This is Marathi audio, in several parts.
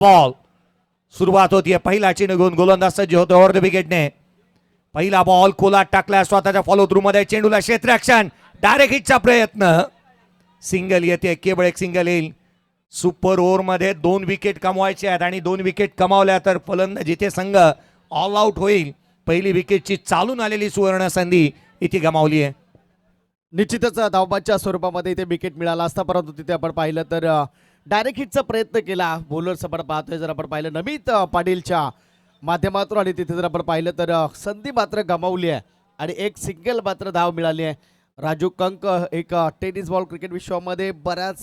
बॉल सुरुवात होतीये पहिला चेंडू घेऊन गोलंदाज सज्ज होतो ओव्हर द विकेटने. पहिला बॉल कोलात टाकला स्वतःच्या फॉलो थ्रू मध्ये चेंडूला क्षेत्ररक्षण डायरेक्ट हिटचा प्रयत्न. सिंगल येते केवळ एक सिंगल येईल. सुपर ओव्हरमध्ये दोन विकेट कमवायचे आहेत आणि दोन विकेट कमावल्या तर फलंदाज जिथे संघ ऑल आउट होईल. पहिली विकेटची चालून आलेली सुवर्ण संधी इथे गमावली आहे. निश्चितच धावबाच्या स्वरूपामध्ये इथे विकेट मिळाला असता परंतु तिथे आपण पाहिलं तर डायरेक्ट हिटचा प्रयत्न केला. बोलर्स आपण पाहतोय जर आपण पाहिलं नमित पाटीलच्या माध्यमातून आणि तिथे जर आपण पाहिलं तर संधी मात्र गमावली आहे आणि एक सिंगल मात्र धाव मिळाली आहे. राजू कंक एक टेनिस बॉल क्रिकेट विश्वामध्ये बऱ्याच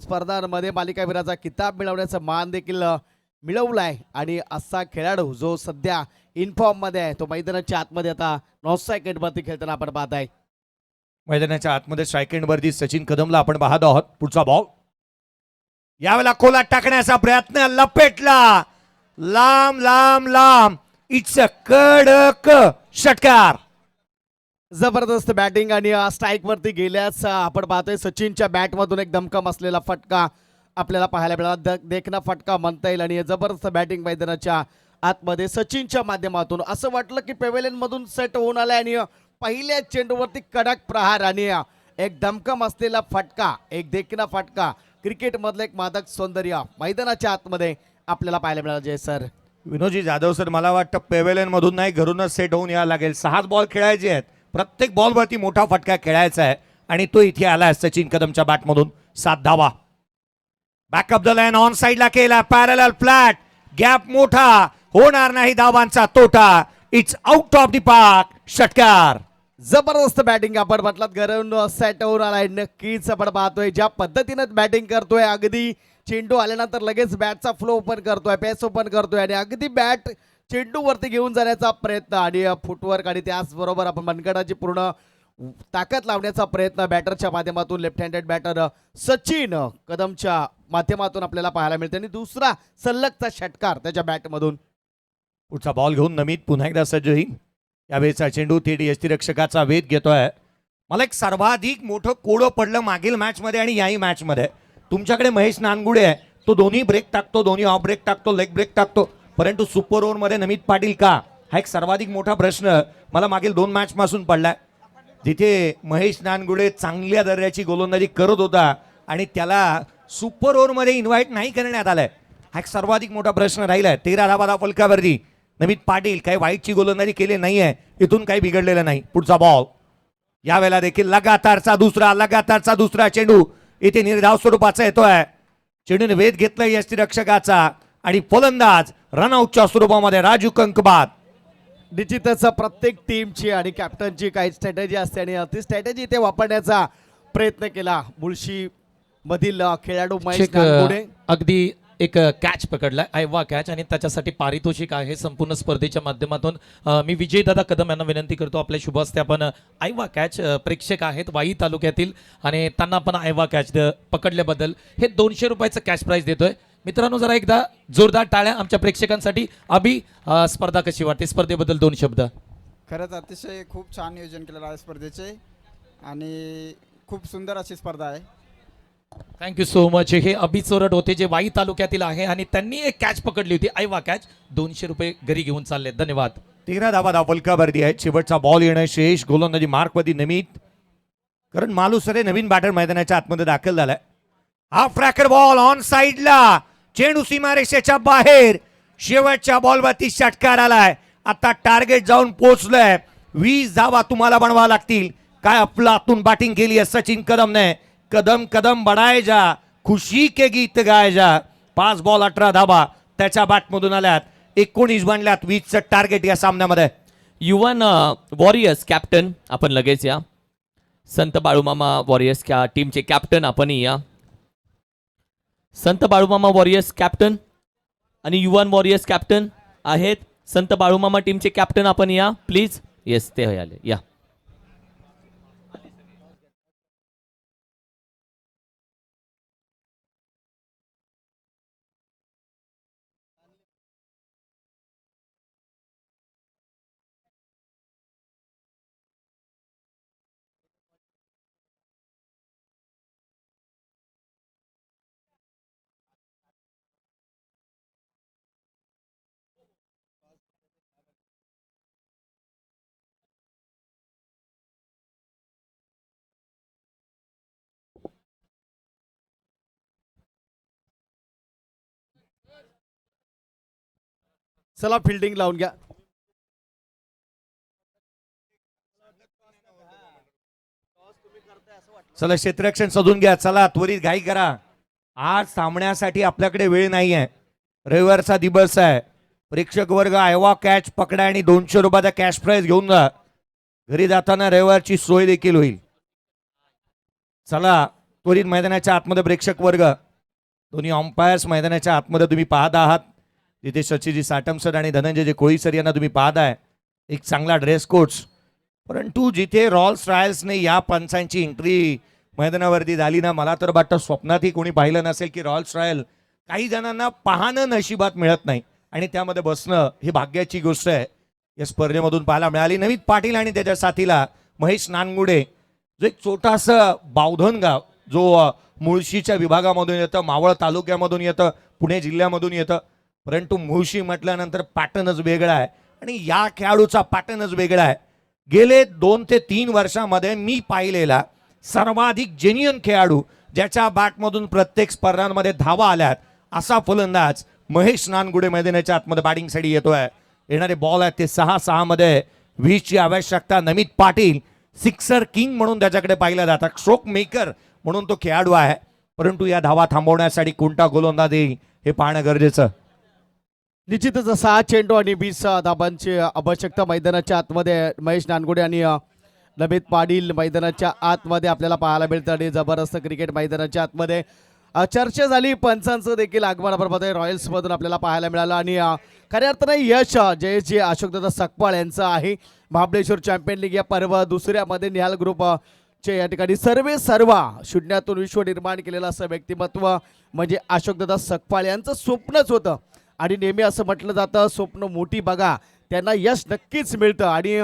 स्पर्धांमध्ये मालिकावीराचा किताब मिळवण्याचा मान देखील अ, मिळवला आहे. आणि असा खेळाडू जो सध्या इनफॉर्ममध्ये आहे तो मैदानाच्या आतमध्ये आता नॉर्थ स्ट्रायकेंडवरती खेळताना आपण पाहत आहे मैदानाच्या आतमध्ये स्ट्रायकेंडवरती सचिन कदमला आपण पाहत आहोत. पुढचा बॉल यावेळेला खोलात टाकण्याचा प्रयत्न लपेटला. लांब लांब लांब. इट्स अ कडक षटकार. जबरदस्त बॅटिंग आणि स्ट्राईक वरती गेल्याच आपण पाहतोय सचिनच्या बॅटमधून एक दमकम असलेला फटका आपल्याला पाहायला मिळाला. द- देखना फटका म्हणता येईल आणि जबरदस्त बॅटिंग मैदानाच्या आतमध्ये सचिनच्या माध्यमातून. असं वाटलं की पेवेलियन मधून सेट होऊन आलाय आणि पहिल्या चेंडूवरती कडक प्रहार आणि एक दमकम असलेला फटका एक देखना फटका क्रिकेट मधलं एक मादक सौंदर्य मैदानाच्या आतमध्ये आपल्याला पाहायला मिळालं जय सर. विनोदजी जाधव सर मला वाटतं पेवेलियन मधून नाही घरूनच सेट होऊन यावं लागेल. सहाच बॉल खेळायचे आहेत. प्रत्येक बॉलवरती मोठा फटका खेळायचा आहे. आणि तो इथे आला आहे सचिन कदमच्या बॅटमधून सात धावा. बॅकअप द लाईन ऑन साईडला केला. पॅरल फ्लॅट गॅप मोठा. होणार नाही धावांचा तोटा. It's out of the park षटकार. जबरदस्त बॅटिंग आपण म्हटलात. घरून सेट होऊन आलाय नक्कीच आपण पाहतोय ज्या पद्धतीनं बॅटिंग करतोय अगदी चेंडू आल्यानंतर लगेच बॅटचा फ्लो ओपन करतोय पेस ओपन करतोय आणि अगदी बॅट चेंडू वरती घेऊन जाण्याचा प्रयत्न आणि फुटवर्क आणि त्याचबरोबर आपण मनगडाची पूर्ण ताकद लावण्याचा प्रयत्न बॅटरच्या माध्यमातून लेफ्ट हँडेड बॅटर सचिन कदमच्या माध्यमातून आपल्याला पाहायला मिळते. आणि दुसरा सल्लगचा षटकार त्याच्या बॅटमधून पुढचा बॉल घेऊन नमित पुन्हा एकदा सज्ज होईल यावेळेचा चेंडू थेट यष्टीरक्षकाचा वेध घेतोय. मला एक सर्वाधिक मोठं कोडं पडलं मागील मॅचमध्ये आणि याही मॅचमध्ये तुमच्याकडे महेश नानगुडे आहे. तो दोन्ही ब्रेक टाकतो दोन्ही ऑफ ब्रेक टाकतो लेग ब्रेक टाकतो. परंतु सुपर ओव्हरमध्ये नमित पाटील का? हा एक सर्वाधिक मोठा प्रश्न मला मागील दोन मॅचपासून पडला पडलाय. जिथे महेश नानगुडे चांगल्या दर्जाची गोलंदाजी करत होता आणि त्याला सुपर ओव्हरमध्ये इन्व्हाइट नाही करण्यात आलाय. हा एक सर्वाधिक मोठा प्रश्न राहिलाय. तेरा धाबा धाव फलकावरती नमित पाटील काही वाईटची गोलंदाजी केली नाही आहे इथून काही बिघडलेलं नाही. पुढचा बॉल यावेळेला देखील लगातारचा दुसरा लगातारचा दुसरा चेंडू. इथे निर्धाव स्वरूपाचा येतोय. चेंडूने वेध घेतलाय यष्टीरक्षकाचा आणि फलंदाज रनआउटच्या स्वरूपामध्ये राजू कंकबाद निश्चितच प्रत्येक टीमची आणि कॅप्टनची काही स्ट्रॅटेजी असते आणि ती स्ट्रॅटेजी ते वापरण्याचा प्रयत्न केला. मुळशी मधील खेळाडू महेश अगदी एक कॅच पकडला आय वा कॅच आणि त्याच्यासाठी पारितोषिक आहे. संपूर्ण स्पर्धेच्या माध्यमातून मी मी विजयदादा कदम यांना विनंती करतो. आपल्या शुभ हस्ते आपण आयवा कॅच प्रेक्षक आहेत वाई तालुक्यातील. आणि त्यांना आपण आयवा कॅच द- पकडल्याबद्दल. हे दोनशे रुपयाचं कॅश प्राईज देतोय. मित्रांनो जरा एकदा जोरदार टाळ्या आमच्या प्रेक्षकांसाठी. अभि स्पर्धा कशी वाटते? स्पर्धेबद्दल दोन शब्द. खरंच अतिशय खूप छान नियोजन केलेलं आहे स्पर्धेचे. आणि खूप सुंदर अशी स्पर्धा आहे. थँक्यू सो मच हे अभि चोरट होते जे वाई तालुक्यातील आहे आणि त्यांनी एक कॅच पकडली होती. आयवा कॅच दोनशे रुपये घरी घेऊन चालले. धन्यवाद. तेरा धाबा धावलका फलकावरती आहेत शेवटचा बॉल येणं शेष. गोलंदाजी मार्कमध्ये नमित. कारण मालुसरे नवीन बॅटर मैदानाच्या आतमध्ये दाखल झालाय. हा फ्रॅकर बॉल ऑन साईडला चेंडू सीमारेषेच्या बाहेर. शेवटच्या बॉलवरती षटकार आलाय. आता टार्गेट जाऊन पोहोचलंय. वीस धावा तुम्हाला बनवा लागतील. काय अफलातून बॅटिंग केली आहे सचिन कदमने? कदम कदम बढाय जा खुशी के गीत गाय जा. पाच बॉल अठरा धाबा त्याच्या बॅटमधून आल्यात. एकोणीस बनल्यात वीसचं टार्गेट या सामन्यामध्ये. युवन वॉरियर्स कॅप्टन आपण लगेच या. संत बाळूमामा वॉरियर्स क्या टीमचे कॅप्टन आपणही या. संत बाळूमामा वॉरियर्स कॅप्टन आणि युवन वॉरियर्स कॅप्टन आहेत. संत बाळूमामा टीमचे कॅप्टन आपण या. प्लीज येस ते आले. या. चला फिल्डिंग लावून घ्या. चला क्षेत्ररक्षण शोधून घ्या. चला त्वरित घाई करा. आज सामन्यासाठी आपल्याकडे वेळ नाही आहे रविवारचा दिवस आहे. प्रेक्षक वर्ग आयवा कॅच पकडा आणि दोनशे रुपयाचा कॅश प्राईज घेऊन जा. घरी जाताना रविवारची सोय देखील होईल. चला त्वरित मैदानाच्या आतमध्ये प्रेक्षक वर्ग. दोन्ही अंपायर्स मैदानाच्या आतमध्ये तुम्ही पाहत आहात. तिथे शचीजी साटम सर आणि धनंजय कोळी सर यांना तुम्ही पाहताय. एक चांगला ड्रेस कोड्स परंतु जिथे रॉल्स रॉयल्सने या पंचांची एंट्री मैदानावरती झाली ना मला तर वाटतं स्वप्नातही कोणी पाहिलं नसेल की रॉल्स रॉयल काही जणांना पाहणं नशिबात मिळत नाही. आणि त्यामध्ये बसणं ही भाग्याची गोष्ट आहे. या स्पर्धेमधून पाहायला मिळाली नवीन पाटील आणि त्याच्या साथीला महेश नानगुडे. जो एक छोटासा बावधन गाव जो मुळशीच्या विभागामधून येतं मावळ तालुक्यामधून येतं पुणे जिल्ह्यामधून येतं. परंतु मुळशी म्हटल्यानंतर पॅटर्नच वेगळा आहे आणि या खेळाडूचा पॅटर्नच वेगळा आहे. गेले दोन ते तीन वर्षामध्ये मी पाहिलेला सर्वाधिक जेन्युअन खेळाडू ज्याच्या बॅटमधून प्रत्येक स्पर्धांमध्ये धावा आल्यात असा फलंदाज महेश नानगुडे मैदानाच्या आतमध्ये बॅटिंगसाठी येतोय. येणारे बॉल आहेत ते सहा सहामध्ये. वीजची वीसची आवश्यकता नमित पाटील सिक्सर किंग म्हणून त्याच्याकडे पाहिलं जातं. स्ट्रोक मेकर म्हणून तो खेळाडू आहे. परंतु या धावा थांबवण्यासाठी कोणता गोलंदाज येईल हे पाहणं गरजेचं. निश्चितच सहा चेंडू आणि वीस धाबांची आवश्यकता मैदानाच्या आतमध्ये महेश नानगुडे आणि अ, नमित पाटील मैदानाच्या आतमध्ये आपल्याला पाहायला मिळतं आणि जबरदस्त क्रिकेट मैदानाच्या आतमध्ये. चर्चा झाली पंचांचं देखील आगमन आपण रॉयल्स आपल्याला पाहायला मिळालं आणि अ, खऱ्या अर्थानं यश जय जे अशोकदादा सकपाळ यांचं आहे. महाबळेश्वर चॅम्पियन लीग या पर्व दुसऱ्यामध्ये निहाल ग्रुप चे या ठिकाणी सर्वे सर्वा शून्यातून विश्व निर्माण केलेलं असं व्यक्तिमत्व म्हणजे अशोकदादा सकपाळ यांचं स्वप्नच होतं. आणि नेहमी असं म्हटलं जातं स्वप्न मोठी बघा. त्यांना यश नक्कीच मिळतं. आणि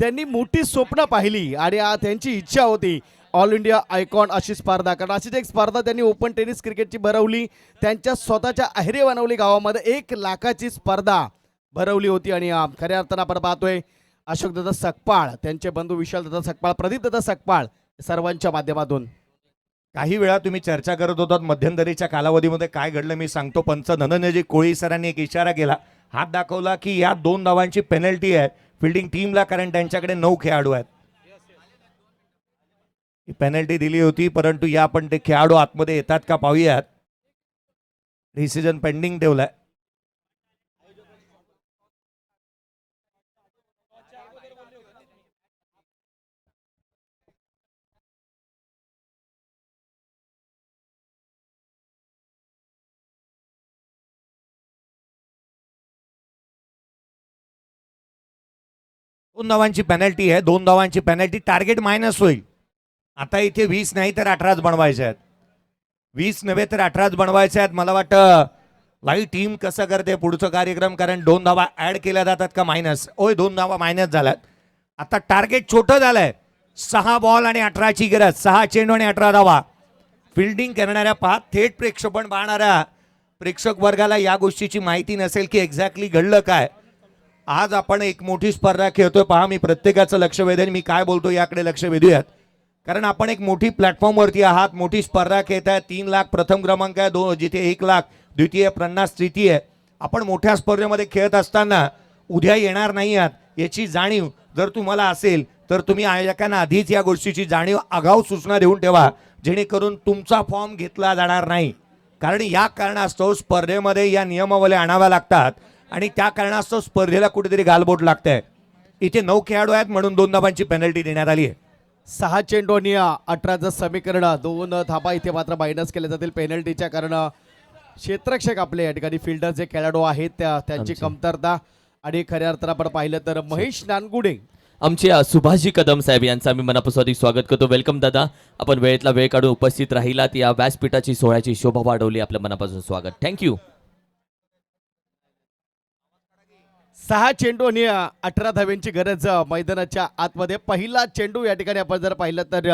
त्यांनी मोठी स्वप्न पाहिली आणि त्यांची इच्छा होती. ऑल इंडिया आयकॉन अशी स्पर्धा कारण. अशीच एक स्पर्धा त्यांनी ओपन टेनिस क्रिकेटची भरवली. त्यांच्या स्वतःच्या अहिरे बनवली गावामध्ये. एक लाखाची स्पर्धा भरवली होती आणि खऱ्या अर्थानं आपण पाहतोय अशोकदादा सकपाळ त्यांचे बंधू विशालदादा सकपाळ प्रदीपदादा सकपाळ सर्वांच्या माध्यमातून. काही वेळा तुम्ही चर्चा करत होतात मध्यंतरीच्या कालावधीमध्ये काय घडलं मी सांगतो पंच धनंजय कोळी सरांनी एक इशारा केला हात दाखवला की या दोन धावांची पेनल्टी आहे फिल्डिंग टीमला कारण त्यांच्याकडे नऊ खेळाडू आहेत. ही पेनल्टी दिली होती परंतु या पण ते खेळाडू आतमध्ये येतात का पाहूयात. डिसिजन पेंडिंग ठेवलाय. दोन धावांची पेनल्टी आहे. दोन धावांची पेनल्टी टार्गेट मायनस होईल. आता इथे वीस नाही तर अठराच बनवायचे आहेत. वीस नव्हे तर अठराच बनवायचे आहेत. मला वाटतं लाई टीम कसं करते पुढचं कार्यक्रम? कारण दोन धावा ऍड केल्या जातात का मायनस ओय दोन धावा मायनस झाल्यात. आता टार्गेट छोटं झालंय. सहा बॉल आणि अठराची गरज. सहा चेंडू आणि अठरा धावा. फिल्डिंग करणाऱ्या पाच थेट प्रेक्षपण पाहणाऱ्या प्रेक्षक वर्गाला या गोष्टीची माहिती नसेल की एक्झॅक्टली घडलं काय. आज आपण एक मोठी स्पर्धा खेळतोय. पहा मी प्रत्येकाचं लक्ष वेधेन. मी काय बोलतो याकडे लक्ष वेधूयात. कारण आपण एक मोठी प्लॅटफॉर्मवरती आहात. मोठी स्पर्धा खेळत आहे तीन लाख प्रथम क्रमांक आहे. दोन जिथे एक लाख द्वितीय पन्नास तृतीय. आपण मोठ्या स्पर्धेमध्ये खेळत असताना उद्या येणार नाही आहात याची जाणीव जर तुम्हाला असेल तर तुम्ही आयोजकांना आधीच या गोष्टीची जाणीव आगाऊ सूचना देऊन ठेवा जेणेकरून तुमचा फॉर्म घेतला जाणार नाही. कारण या कारणास्तव स्पर्धेमध्ये या नियमावली आणाव्या लागतात. आणि त्या कारणास्तव स्पर्धेला कुठेतरी गालबोट लागतंय. इथे नऊ खेळाडू आहेत म्हणून दोन धाबांची पेनल्टी देण्यात आली आहे. सहा चेंडू आणि अठराचं समीकरण दोन धाबा इथे मात्र मायनस केले जातील. पेनल्टीच्या कारण क्षेत्ररक्षक आपले या ठिकाणी फिल्डर जे खेळाडू आहेत त्या त्यांची. कमतरता आणि खऱ्या अर्थानं आपण पाहिलं तर महेश नानगुडे. आमचे सुभाषजी कदम साहेब यांचं आम्ही मनापासून अधिक स्वागत करतो. वेलकम दादा. आपण वेळेतला वेळ काढून उपस्थित राहिलात. या व्यासपीठाची सोहळ्याची शोभा वाढवली. आपल्या मनापासून स्वागत. थँक्यू सहा चेंडू आणि अठरा धाव्यांची गरज मैदानाच्या आतमध्ये. पहिला चेंडू या ठिकाणी आपण जर पाहिलं तर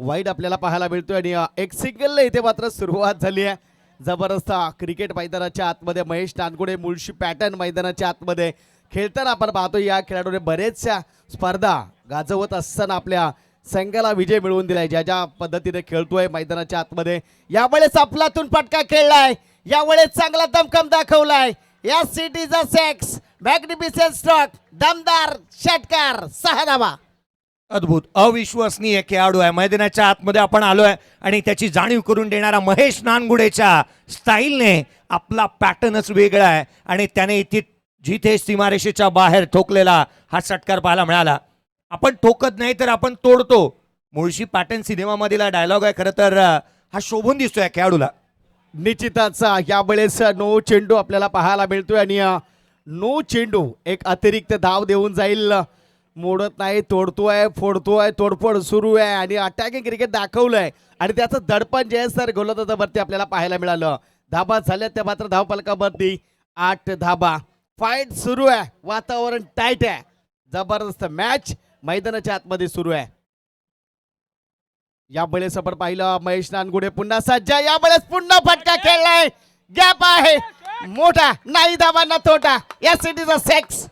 वाईट आपल्याला पाहायला मिळतोय आणि एक सिंगल इथे मात्र सुरुवात झाली आहे. जबरदस्त क्रिकेट मैदानाच्या आतमध्ये. महेश नानगुडे मुळशी पॅटर्न मैदानाच्या आतमध्ये. खेळताना आपण पाहतो या खेळाडूने बरेचशा स्पर्धा गाजवत असताना आपल्या संघाला विजय मिळवून दिलाय. ज्या ज्या पद्धतीने खेळतोय मैदानाच्या आतमध्ये. यावेळेस आपलातून पटका खेळलाय. यावेळेस चांगला दमखम दाखवलाय. या सिटीचा सेक्स मॅग्निफिसेंट स्टॉक दमदार षटकार सहा धावा अद्भुत अविश्वसनीय खेळाडू आहे. मैदानाच्या आतमध्ये आपण आलोय आणि त्याची जाणीव करून देणारा महेश नानगुडेच्या स्टाईलने आपला पॅटर्नच वेगळा आहे आणि त्याने इथे जिथे सीमारेषेच्या बाहेर ठोकलेला हा षटकार पाहायला मिळाला. आपण ठोकत नाही तर आपण तोडतो. मुळशी पॅटर्न सिनेमामधील डायलॉग आहे खरं तर हा शोभून दिसतोय या खेळाडूला. निश्चितच यावेळेस नो चेंडू आपल्याला पाहायला मिळतोय आणि नो चेंडू. एक अतिरिक्त धाव देऊन जाईल. मोडत नाही तोडतोय फोडतोय तोडफोड सुरू आहे आणि अटॅकिंग क्रिकेट दाखवलंय. आणि त्याचं दडपण जे आहे सर गोलंदाजावरती आपल्याला पाहायला मिळालं. धाबा झाल्या त्या मात्र धावपलकावरती आठ धाबा. फाईट सुरू आहे. वातावरण टाईट आहे. जबरदस्त मॅच मैदानाच्या आतमध्ये सुरू आहे. यावेळेस आपण पाहिलं महेश नानगुडे पुन्हा सज्ज यावेळेस पुन्हा फटका खेळलाय. गॅप आहे. मोठा नाही दाबांना तोटा. या a six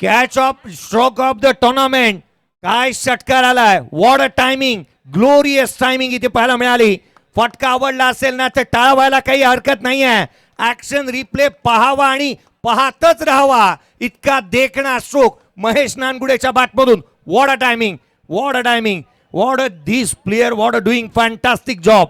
catch of stroke of the tournament काय षटकार आलाय. What a timing glorious timing इथे पाहायला मिळाली. फटका आवडला असेल ना तर टाळवायला काही हरकत नाही आहे ऍक्शन रिप्ले पहावा आणि पाहतच राहावा. इतका देखणा स्ट्रोक महेश नानगुडेच्या बाटमधून what a timing what a timing what a this player what a doing fantastic job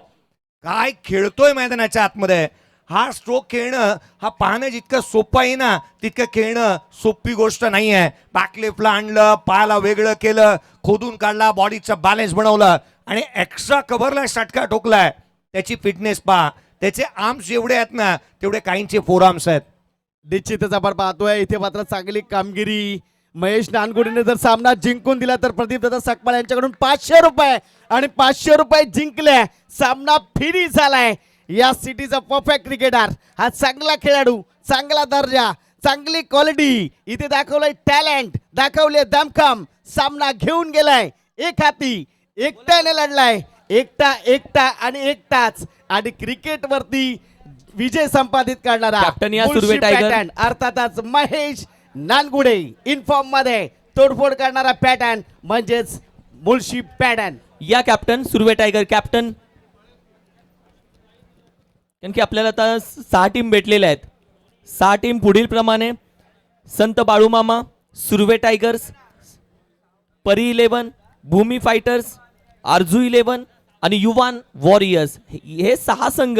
काय खेळतोय मैदानाच्या आतमध्ये. हा स्ट्रोक खेळणं हा पाहणं जितकं सोपं आहे ना तितकं खेळणं सोपी गोष्ट नाही आहे बॅकलेफ्टला आणलं पायाला वेगळं केलं खोदून काढला बॉडीचा बॅलन्स बनवलं आणि एक्स्ट्रा कव्हरला षटका ठोकलाय. त्याची फिटनेस पहा. त्याचे आर्म्स जेवढे आहेत ना तेवढे काहींचे फोर आर्म्स आहेत. निश्चितच आपण पाहतोय इथे मात्र चांगली कामगिरी. महेश नानगुडीने जर सामना जिंकून दिला तर प्रदीप दादा सकपाळ यांच्याकडून पाचशे रुपये आणि पाचशे रुपये जिंकले. सामना फिरी झालाय या सिटीचा परफेक्ट क्रिकेटर हा चांगला खेळाडू चांगला दर्जा चांगली क्वालिटी इथे दाखवलंय टॅलेंट दाखवले दमखम सामना घेऊन गेलाय. एक हाती एकट्याने लढलाय. एकटा एकटा आणि एकटाच. आणि क्रिकेट वरती विजय संपादित करणारा. पॅटर्न अर्थातच महेश नानगुडे. इन्फॉर्ममध्ये तोडफोड करणारा पॅटर्न म्हणजेच मुळशी पॅटर्न या कॅप्टन सुर्वे टायगर कॅप्टन कारण की आपल्याला आता सहा टीम भेटलेल्या आहेत. सहा टीम पुढील प्रमाणे Sant Balumama Surve tigers Pari eleven Bhumi fighters Arzoo eleven आणि युवान वॉरियर्स हे हे सहा संघ